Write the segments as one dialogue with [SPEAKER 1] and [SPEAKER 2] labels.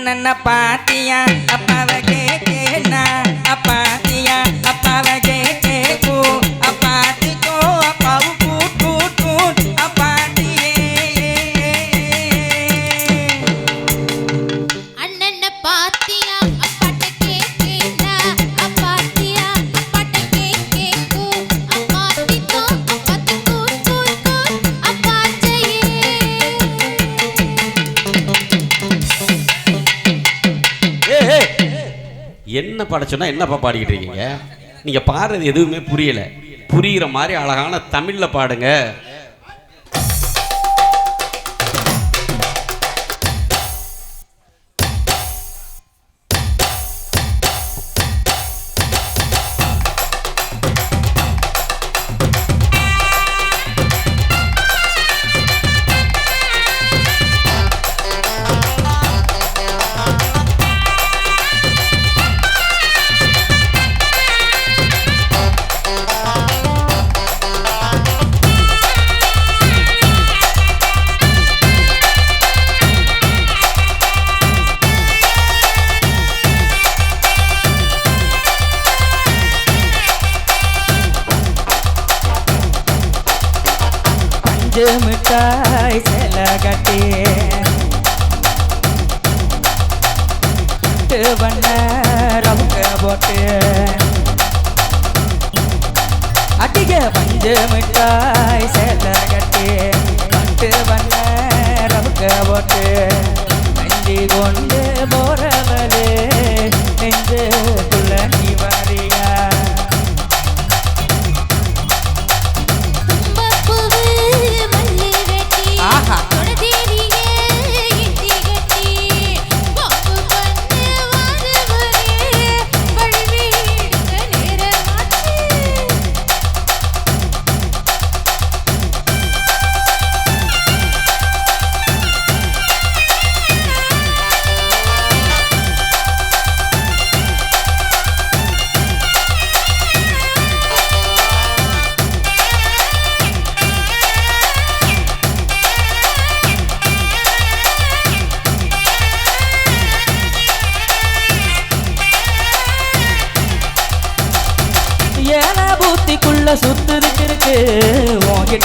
[SPEAKER 1] அண்ணனை பாத்தியா
[SPEAKER 2] என்ன படைச்சோன்னா என்னப்பா பாடிக்கிட்டு இருக்கீங்க? நீங்கள் பாடுறது எதுவுமே புரியலை. புரிகிற மாதிரி அழகான தமிழில் பாடுங்க.
[SPEAKER 1] போட்டு வண்ண ரவுங்க போட்டு. அடிக பஞ்சு மிட்டாய் சேல கட்டி கண்டு வண்ண ரவுங்க போட்டு. நெஞ்சி கொண்டு போறவளே நெஞ்சு துளி வரியா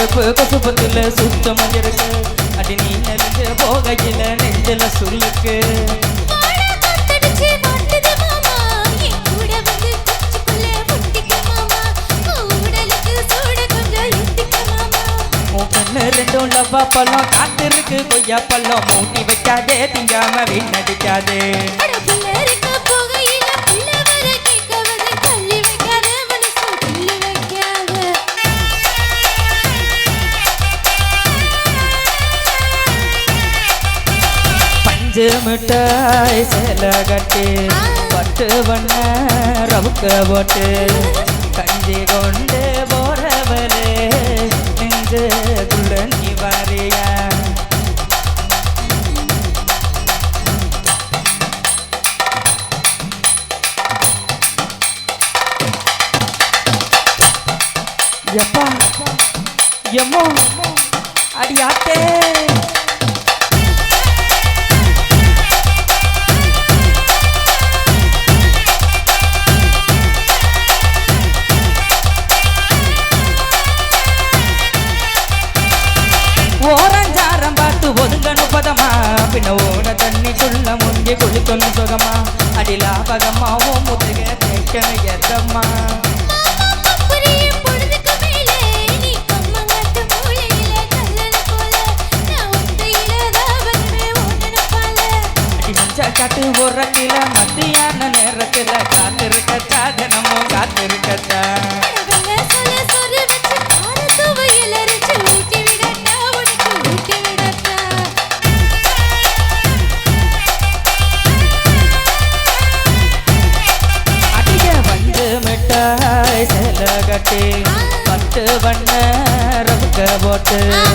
[SPEAKER 1] நெருப்பு கொசுபத்துல சுத்தமா இருக்கு. அடி நீ நெருங்க போகையில நெஞ்சல சொல்லுக்கு ரெண்டும் லவ்வா பழம் காத்திருக்கு. கொய்யா பழம் மூட்டி வைக்காதே திங்காம வீணடிக்காதே மிட்டாய் சேலை கட்டி பட்டு வண்ண ரவுக்க போட்டு கஞ்சி கொண்டு போறவரே நெஞ்சு குள்ளன் வாரியா. எப்பா எம்மோ?
[SPEAKER 3] after.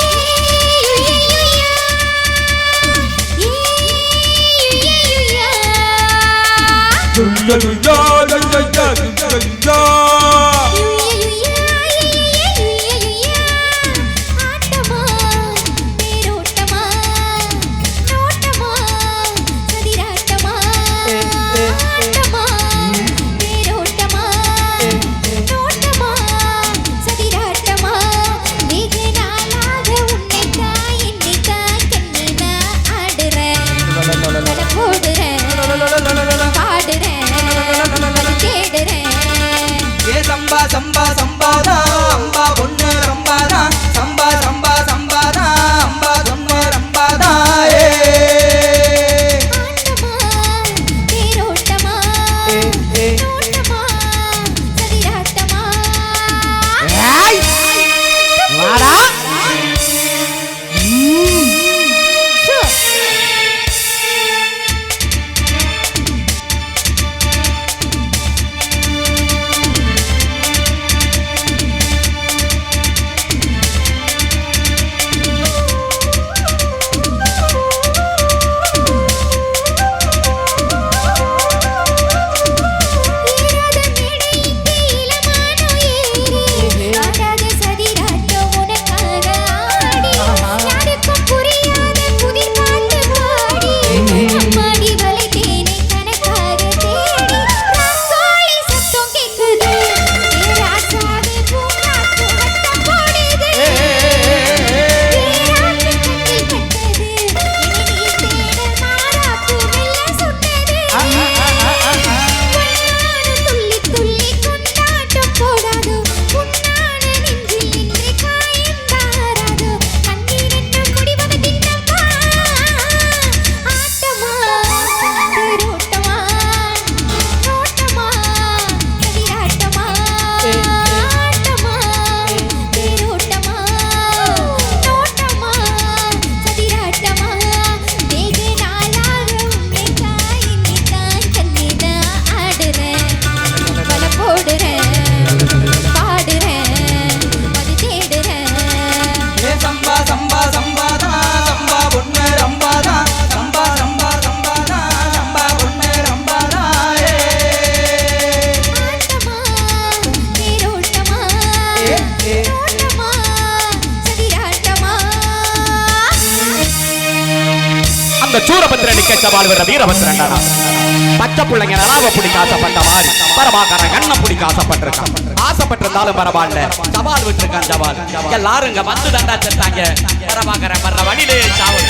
[SPEAKER 3] அந்த சூரபத்திரனுக்கு சவால் வீரபத்திரன் பச்சை பிள்ளைங்க நலாவ பிடிக்க ஆசைப்பட்ட மாதிரி. பரவாக்காரன் கண்ணம் பிடிக்க ஆசைப்பட்டிருக்கான். ஆசைப்பட்டிருந்தாலும் பரவாயில்ல. சவால் விட்டுருக்கான் சவால். எல்லாரும் இங்க வந்து தண்டா செத்தாங்க பரவாக்காரன் வழியிலே சாவல்